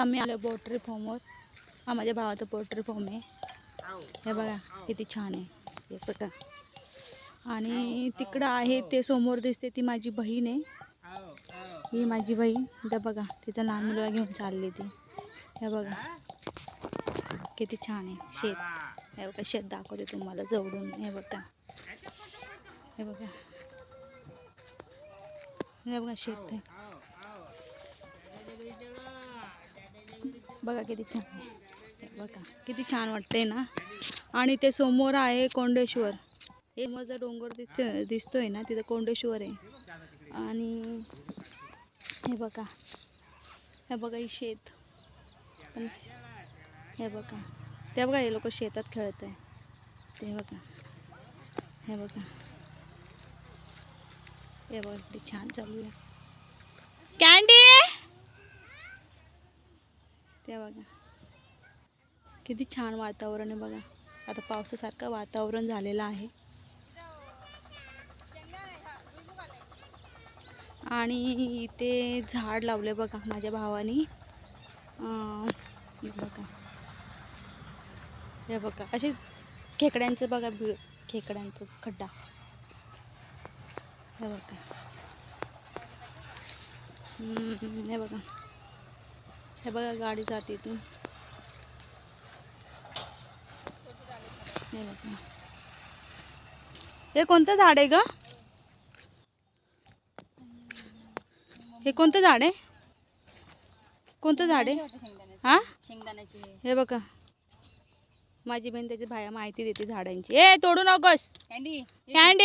आम्ही आलो पोल्ट्री फॉर्मवर हा माझ्या भावाचा पोल्ट्री फॉर्म आहे. हे बघा किती छान आहे. हे बघा. आणि तिकडं आहे ते समोर दिसते ती माझी बहीण आहे. ही माझी बहीण. इथं बघा तिचा लहान मुलगा घेऊन चालली ती. हे बघा. किती छान आहे. शेत. हे बघा शेत दाखवते तुम्हाला जवळून. हे बघा. हे बघा. हे बघा शेत आहे. बघा किती छान. बघा किती छान वाटतंय ना. आणि ते समोर आहे कोंडेश्वर. हे माझा डोंगर दिसतो दिसतोय ना तिथं कोंडेश्वर आहे. आणि हे बघा हे बघा ही शेत. पण हे बघा ते बघा हे लोक शेतात खेळत आहे ते बघा हे बघा. हे बघा किती छान चालू आहे. कॅन्डी ते बघा. किती छान वातावरण आहे बघा. आता पावसासारखं वातावरण झालेलं आहे. आणि इथे झाड लावले बघा माझ्या भावानी. हे बघा. हे बघा. असे खेकड्यांचं बघा बी खेकड्यांचं खड्डा. हे बघा. हे बघा. हे बघा गाडी जाते इथून. हे कोणतं झाड आहे ग? हे कोणतं झाड आहे? कोणतं झाड आहे? हा? शेंगदाण्याची हे बघा. माझी बहीण त्याची भाया माहिती देते झाडांची. ए तोडू नकोस. कॅन्डी कॅन्डी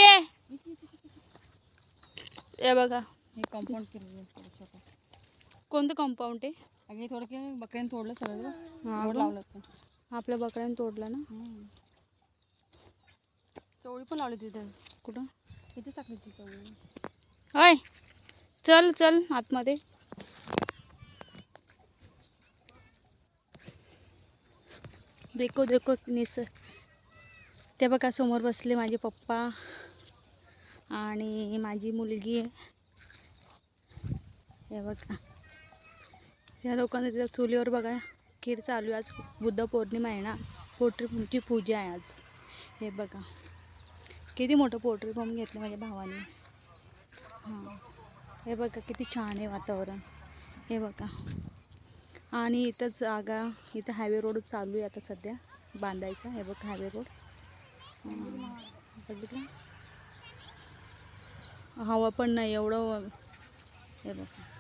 हे बघा. हे कंपाऊंड कोणतं कंपाऊंड आहे? अगे थोडं की बकऱ्याने तोडलं सगळं. हा? लावलं होतं. आपल्या बकऱ्याने तोडलं ना? हम्म. चवळी पण लावली तिथे. कुठं? किती टाकली ती चवळी. होय. चल चल आतमध्ये. देखो देखो निस. ते बघा समोर बसले माझे पप्पा आणि माझी मुलगी. आहे हे बघा. या लोकांना तिथं चुलीवर बघा खीर चालू आहे आज. बुद्ध पौर्णिमा आहे ना. पोल्ट्री पूजा आहे आज. हे बघा. किती मोठं पोल्ट्री फार्म घेतलं माझ्या भावाने. हां. हे बघा किती छान आहे वातावरण. हे बघा. आणि इथं जागा इथं हायवे रोड चालू आहे आता सध्या. बांधायचा हे बघा हायवे रोड बघितलं? हवा पण नाही एवढं हे बघा.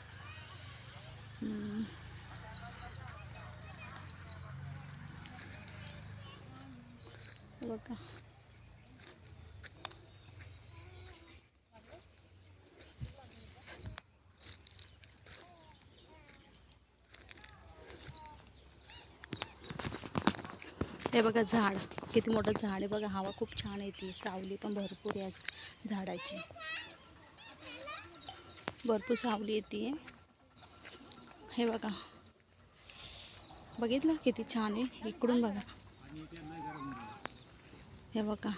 बघा. हे बघा झाड. किती मोठं झाड आहे. बघा हवा खूप छान येते सावली पण भरपूर आहे झाडाची. भरपूर सावली येते. हे बघा. बघितलं किती छान आहे? इकडून बघा. हे बघा.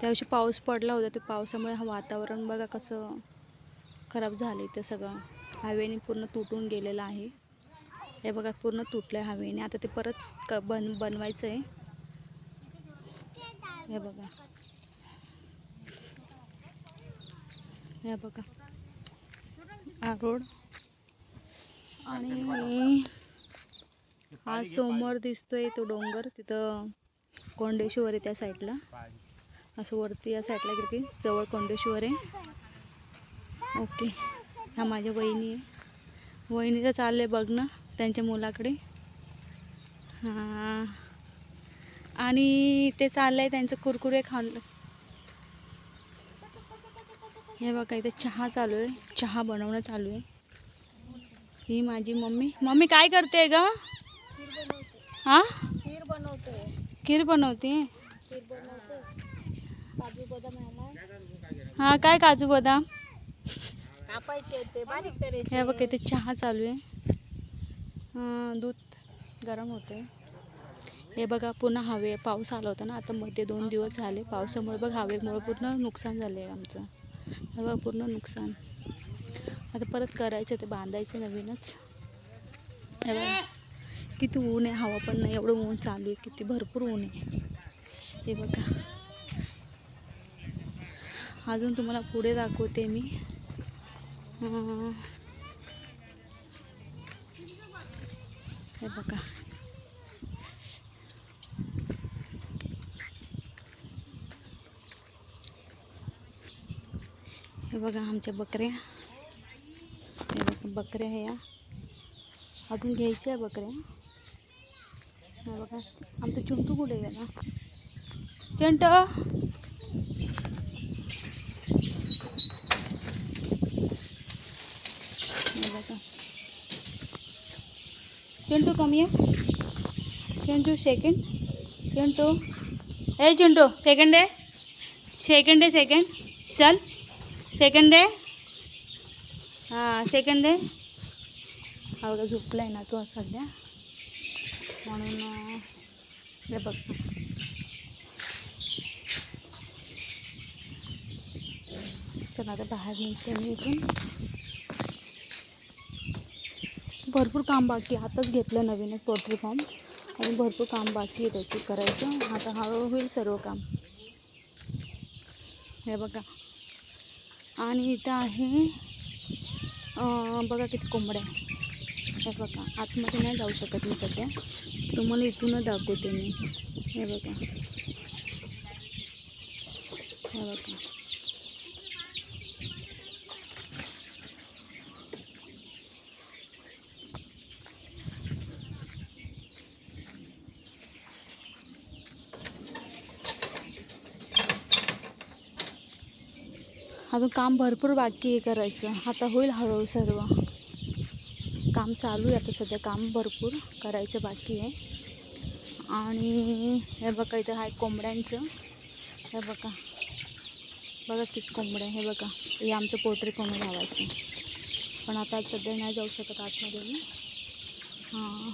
त्यावर्षी पाऊस पडला होता ते पावसामुळे हा वातावरण बघा कसं खराब झालं ते सगळं. हायवेने पूर्ण तुटून गेलेलं आहे. हे बघा पूर्ण तुटलं आहे हवेने आता ते परत क बन बनवायचं आहे हे बघा. हे बघा. हा रोड. आणि हा समोर दिसतोय तो डोंगर तिथं कोंडेश्वर आहे त्या साईडला. असं वरती या साईडला गेलं की जवळ कोंडेश्वर. आहे ओके. ह्या माझ्या वहिनी आहे. वहिनीचं चाललं आहे बघणं त्यांच्या मुलाकडे. हां. आणि ते चाललं आहे त्यांचं कुरकुरे खाल्लं. हे बघा इथे चहा चालू आहे. चहा बनवणं चालू आहे. ही माझी मम्मी. मम्मी काय करते ग? हां? खीर बनवते. खीर बनवते खीर बनवते हां काय काजू बदाम? ते हे बघ इथे चहा चालू आहे. दूध गरम होते. हे बघा पुन्हा हवे. पाऊस आला होता ना आता मध्ये दोन दिवस झाले पावसामुळे. बघ हवेमुळे पूर्ण नुकसान झालं आहे आमचं. हे बघा पूर्ण नुकसान. आता परत करायचं ते बांधायचं नवीनच. हे बघा किती ऊन आहे हवा पण नाही एवढं ऊन चालू आहे किती भरपूर ऊन आहे. हे बघा. अजून तुम्हाला पुढे दाखवते मी. हे बघा. हे बघा आमच्या बकऱ्या. हे बकऱ्या आहे या अजून घ्यायच्या आहे बकऱ्या हे। बघा आमचं चिंटू कुठे गेला चिंटू। हे चिंटू कमी आहे चिंटू सेकंड चिंटू। ए चिंटू सेकंड आहे सेकंड आहे सेकंड चल। सेकंड दे। हां सेकंड दे. हा बघा झोपला आहे ना तो सध्या. म्हणून हे बघ. चला आता बाहेर निघते मी इथून. भरपूर काम बाकी आताच घेतलं नवीनच पोल्ट्री फॉर्म. आणि भरपूर काम बाकी आहे त्याची करायचं. आता हळूहळू होईल सर्व काम. हे बघा. आणि इथं आहे बघा किती कोंबड्या हे बघा आतमध्ये नाही जाऊ शकत मी सध्या. तुम्हाला इथूनच दाखवते मी. हे बघा. हे बघा. अजून काम भरपूर बाकी आहे करायचं. आता होईल हळूहळू सर्व. काम चालू आहे आता सध्या काम भरपूर करायचं बाकी आहे. आणि हे बघा इथं आहे कोंबड्यांचं. हे बघा. बघा किती कोंबड्या हे बघा. हे आमचं पोल्ट्री कोंबडं लावायचं. पण आता सध्या नाही जाऊ शकत आतमध्ये हां.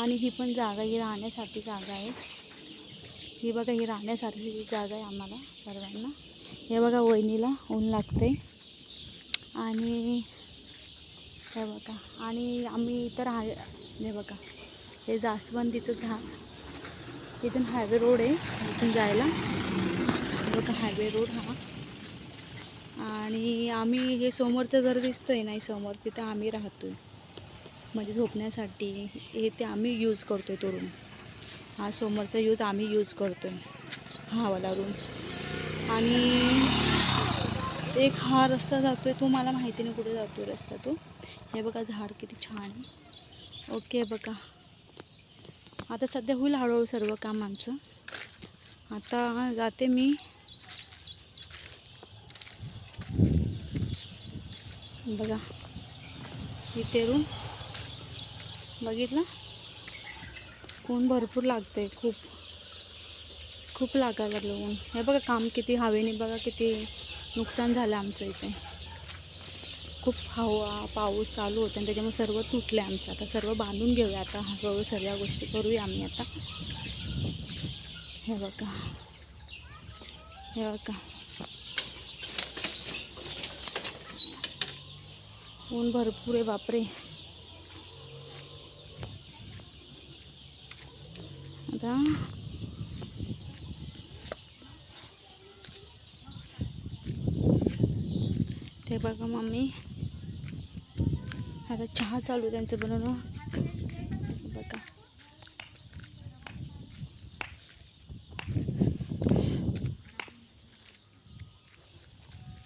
आणि ही पण जागा ही राहण्यासाठी जागा आहे. ही बघा ही राहण्यासारखी जागा आहे आम्हाला सर्वांना. हे बघा वहिनीला ऊन लागते आणि हे बघा आणि आम्ही इथं राह हे बघा हे जास्वंदीचं झाड. इथून हायवे रोड आहे इथून जायला. बघा हायवे रोड हा. आणि आम्ही हे समोरचं घर दिसतोय आहे नाही समोर तिथं आम्ही राहतो म्हणजे झोपण्यासाठी हे ते आम्ही यूज करतो आहे तोडून हा समोरचा यूज आम्ही यूज करतो आहे हा वाला रूम आणि एक हा रस्ता जातो आहे तो मला माहिती नाही कुठे जातो आहे रस्ता तो. हे बघा झाड किती छान आहे. ओके बघा. आता सध्या होईल हळूहळू सर्व काम आमचं. आता जाते मी. बघा. इथे रूम. बघितलं? कोण भरपूर लागते खूप. खूप लागायला लागलं ऊन. हे बघा काम किती हवेने बघा किती नुकसान झालं आमचं इथे. खूप हवा पाऊस चालू होता आणि त्याच्यामुळे सर्व तुटलं आहे आमचं. आता सर्व बांधून घेऊया आता. हळूहळू सर्व गोष्टी करूया आम्ही आता. हे बघा. हे बघा. ऊन भरपूर आहे बापरे. आता ते बघा मम्मी. आता चहा चालू त्यांचं बनवणं. बघा.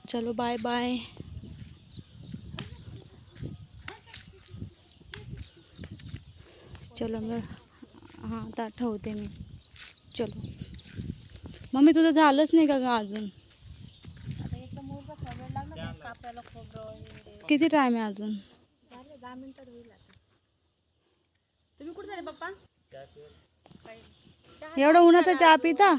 चलो बाय बाय चलो मग हां आता ठेवते मी. चलो. मम्मी तुझं झालंच नाही का ग अजून आता एकदम मुलगा वेळ खोबरं. किती टाईम आहे अजून? झाले दहा मिनिटात होईल आता. तुम्ही कुठे झाले पप्पा? एवढं उन्हाचा चहा पिता?